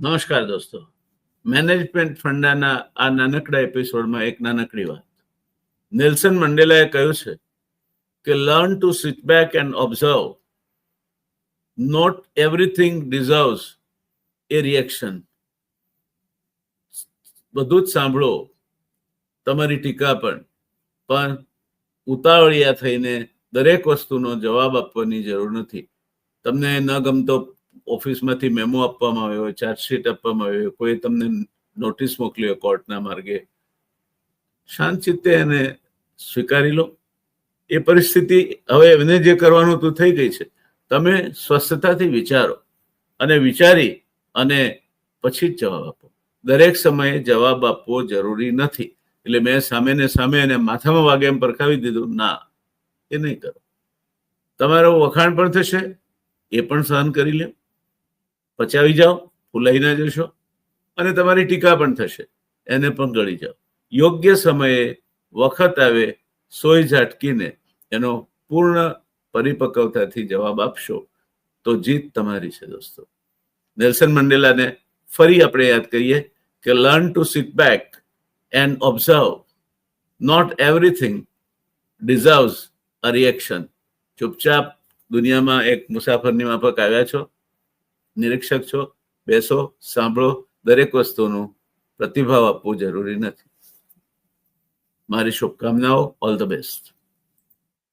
નમસ્કાર દોસ્તો. મેનેજમેન્ટ ફંડાના આ નાનકડા એપિસોડમાં એક નાનકડી વાત. નેલ્સન મંડેલાએ કહ્યું છે કે learn to sit back and observe not everything deserves a reaction બધું જ સાંભળો. તમારી ટીકા પણ. પણ ઉતાવળિયા થઈને દરેક વસ્તુનો જવાબ આપવાની જરૂર નથી. તમને ન ગમતો ઓફિસમાંથી મેમો આપવામાં આવ્યો, ચાર્જશીટ આપવામાં આવ્યો કોઈ તમને નોટિસ મોકલી હોય કોર્ટના માર્ગે. શાંત ચિત્તે એને સ્વીકારી લો. એ પરિસ્થિતિ હવે એમને જે કરવાનું તો થઈ ગઈ છે. તમે સ્વસ્થતાથી વિચારો અને વિચારી અને પછી જ જવાબ આપો. દરેક સમયે જવાબ આપવો જરૂરી નથી. એટલે મેં સામે ને સામે એને માથામાં વાગે એમ પરખાવી દીધું, ના, એ નહીં કરો. તમારું વખાણ પણ થશે, એ પણ સહન કરી લે. પચાવી જાઓ ફૂલાઈ ના જશો અને તમારી ટીકા પણ થશે, એને પણ ગળી જાઓ. યોગ્ય સમયે વખત આવે, સોય ઝાટકીને એનો પૂર્ણ પરિપક્વતાથી જવાબ આપશો, તો જીત તમારી છે દોસ્તો. નેલ્સન મંડેલાને ફરી આપણે યાદ કરીએ કે learn to sit back and observe not everything deserves a reaction. ચૂપચાપ દુનિયામાં એક મુસાફરની માફક આવ્યા છો નિરીક્ષક છો, બેસો, સાંભળો દરેક વસ્તુનો પ્રતિભાવ આપવો જરૂરી નથી. મારી શુભકામનાઓ ઓલ ધ બેસ્ટ